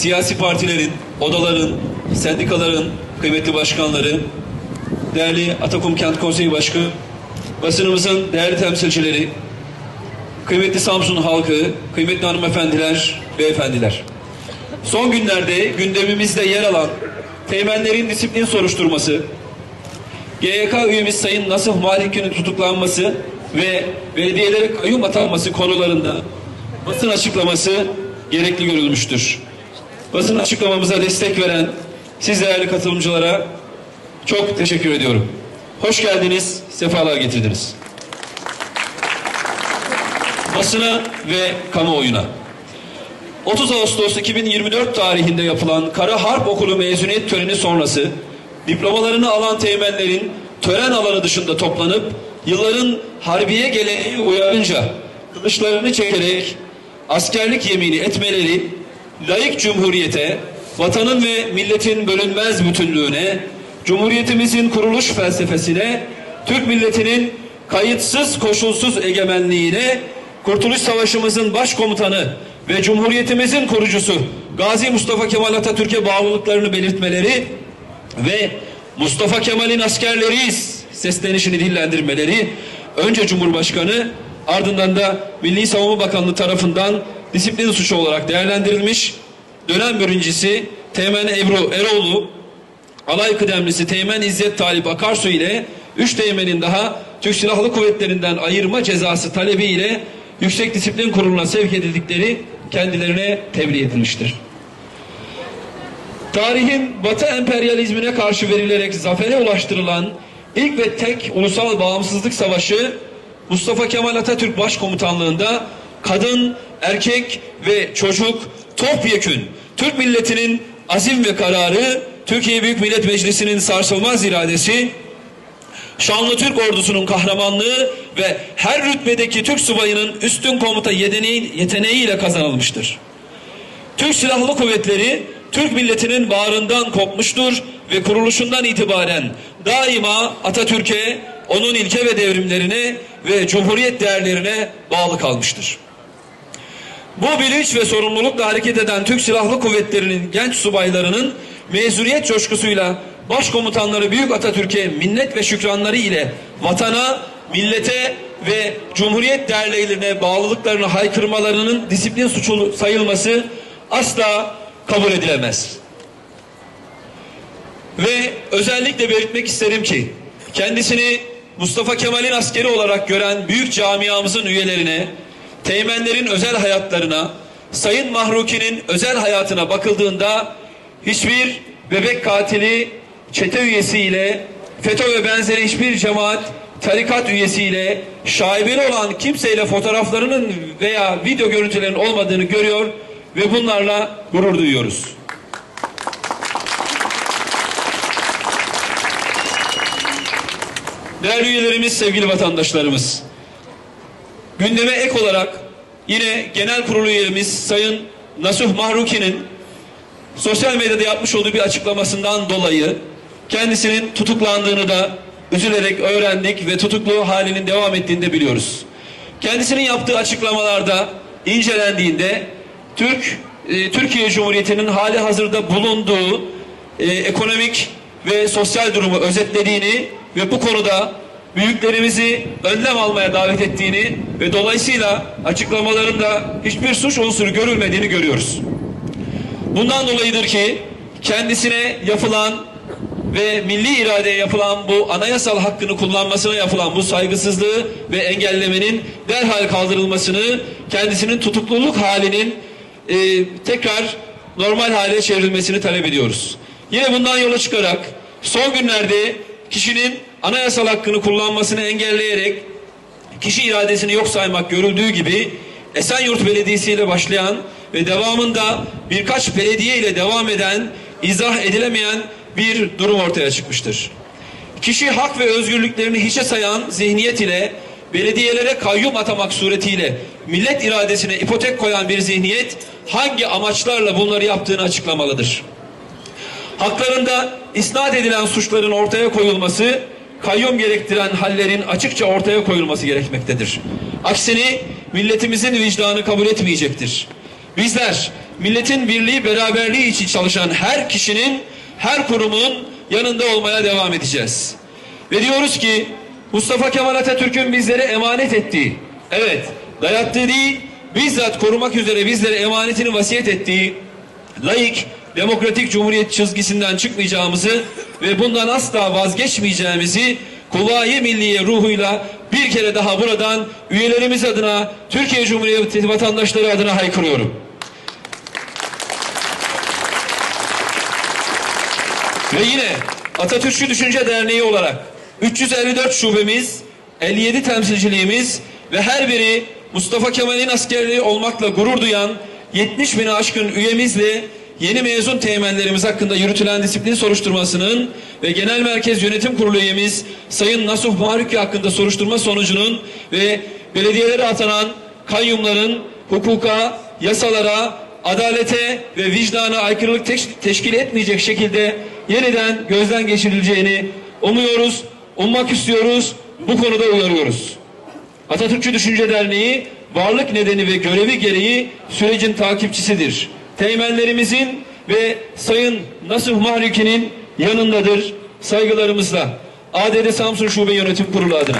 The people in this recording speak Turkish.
siyasi partilerin, odaların, sendikaların kıymetli başkanları, değerli Atakum Kent Konseyi Başkanı, basınımızın değerli temsilcileri, kıymetli Samsun halkı, kıymetli hanımefendiler, beyefendiler. Son günlerde gündemimizde yer alan teğmenlerin disiplin soruşturması, GYK üyemiz Sayın Nasuh Malik'in tutuklanması ve belediyelere kayyum atanması konularında basın açıklaması gerekli görülmüştür. Basın açıklamamıza destek veren siz değerli katılımcılara çok teşekkür ediyorum. Hoş geldiniz, sefalar getirdiniz. Basına ve kamuoyuna. 30 Ağustos 2024 tarihinde yapılan Kara Harp Okulu mezuniyet töreni sonrası diplomalarını alan teğmenlerin tören alanı dışında toplanıp yılların harbiye geleneği uyarınca kılıçlarını çekerek askerlik yemini etmeleri layık cumhuriyete, vatanın ve milletin bölünmez bütünlüğüne, cumhuriyetimizin kuruluş felsefesine, Türk milletinin kayıtsız koşulsuz egemenliğine, Kurtuluş Savaşımızın başkomutanı ve Cumhuriyetimizin kurucusu Gazi Mustafa Kemal Atatürk'e bağlılıklarını belirtmeleri ve Mustafa Kemal'in askerleriyiz seslenişini dillendirmeleri önce Cumhurbaşkanı ardından da Milli Savunma Bakanlığı tarafından disiplin suçu olarak değerlendirilmiş. Dönem birincisi Teğmen Ebru Eroğlu, alay kıdemlisi Teğmen İzzet Talip Akarsu ile üç teğmenin daha Türk Silahlı Kuvvetlerinden ayırma cezası talebiyle Yüksek Disiplin Kurulu'na sevk edildikleri kendilerine tebliğ edilmiştir. Tarihin Batı emperyalizmine karşı verilerek zafere ulaştırılan ilk ve tek ulusal bağımsızlık savaşı Mustafa Kemal Atatürk Başkomutanlığında kadın, erkek ve çocuk topyekün Türk milletinin azim ve kararı, Türkiye Büyük Millet Meclisi'nin sarsılmaz iradesi, Şanlı Türk ordusunun kahramanlığı ve her rütbedeki Türk subayının üstün komuta yeteneği, yeteneğiyle kazanılmıştır. Türk Silahlı Kuvvetleri Türk milletinin bağrından kopmuştur ve kuruluşundan itibaren daima Atatürk'e, onun ilke ve devrimlerine ve cumhuriyet değerlerine bağlı kalmıştır. Bu bilinç ve sorumlulukla hareket eden Türk Silahlı Kuvvetleri'nin genç subaylarının mezuniyet coşkusuyla başkomutanları Büyük Atatürk'e minnet ve şükranları ile vatana, millete ve cumhuriyet değerlerine bağlılıklarını haykırmalarının disiplin suçu sayılması asla kabul edilemez. Ve özellikle belirtmek isterim ki kendisini Mustafa Kemal'in askeri olarak gören büyük camiamızın üyelerine, teğmenlerin özel hayatlarına, Sayın Mahruki'nin özel hayatına bakıldığında hiçbir bebek katili, çete üyesiyle, FETÖ ve benzeri hiçbir cemaat, tarikat üyesiyle, şaibeli olan kimseyle fotoğraflarının veya video görüntülerinin olmadığını görüyor ve bunlarla gurur duyuyoruz. Değerli üyelerimiz, sevgili vatandaşlarımız, gündeme ek olarak yine genel kurulu üyemiz Sayın Nasuh Mahruki'nin sosyal medyada yapmış olduğu bir açıklamasından dolayı kendisinin tutuklandığını da üzülerek öğrendik ve tutuklu halinin devam ettiğini de biliyoruz. Kendisinin yaptığı açıklamalarda incelendiğinde Türk e, Türkiye Cumhuriyeti'nin hali hazırda bulunduğu e, ekonomik ve sosyal durumu özetlediğini ve bu konuda büyüklerimizi önlem almaya davet ettiğini ve dolayısıyla açıklamalarında hiçbir suç unsuru görülmediğini görüyoruz. Bundan dolayıdır ki kendisine yapılan ve milli iradeye yapılan bu anayasal hakkını kullanmasına yapılan bu saygısızlığı ve engellemenin derhal kaldırılmasını, kendisinin tutukluluk halinin e, tekrar normal hale çevrilmesini talep ediyoruz. Yine bundan yola çıkarak son günlerde kişinin anayasal hakkını kullanmasını engelleyerek kişi iradesini yok saymak görüldüğü gibi Esenyurt Belediyesi ile başlayan ve devamında birkaç belediye ile devam eden izah edilemeyen bir durum ortaya çıkmıştır. Kişi hak ve özgürlüklerini hiçe sayan zihniyet ile belediyelere kayyum atamak suretiyle millet iradesine ipotek koyan bir zihniyet hangi amaçlarla bunları yaptığını açıklamalıdır. Haklarında isnat edilen suçların ortaya koyulması, kayyum gerektiren hallerin açıkça ortaya koyulması gerekmektedir. Aksini milletimizin vicdanı kabul etmeyecektir. Bizler milletin birliği, beraberliği için çalışan her kişinin, her kurumun yanında olmaya devam edeceğiz. Ve diyoruz ki Mustafa Kemal Atatürk'ün bizlere emanet ettiği, evet dayattığı değil, bizzat korumak üzere bizlere emanetini vasiyet ettiği laik, demokratik cumhuriyet çizgisinden çıkmayacağımızı ve bundan asla vazgeçmeyeceğimizi Kuvayi Milliye ruhuyla bir kere daha buradan üyelerimiz adına, Türkiye Cumhuriyeti vatandaşları adına haykırıyorum. Ve yine Atatürkçü Düşünce Derneği olarak 354 şubemiz, 57 temsilciliğimiz ve her biri Mustafa Kemal'in askerliği olmakla gurur duyan 70 bini aşkın üyemizle yeni mezun teğmenlerimiz hakkında yürütülen disiplin soruşturmasının ve Genel Merkez Yönetim Kurulu üyemiz Sayın Nasuh Mahruki hakkında soruşturma sonucunun ve belediyelere atanan kayyumların hukuka, yasalara, adalete ve vicdana aykırılık teş- teşkil etmeyecek şekilde yeniden gözden geçirileceğini umuyoruz, ummak istiyoruz, bu konuda uyarıyoruz. Atatürkçü Düşünce Derneği varlık nedeni ve görevi gereği sürecin takipçisidir. Teğmenlerimizin ve Sayın Nasuh Mahruki'nin yanındadır saygılarımızla. ADD Samsun Şube Yönetim Kurulu adına.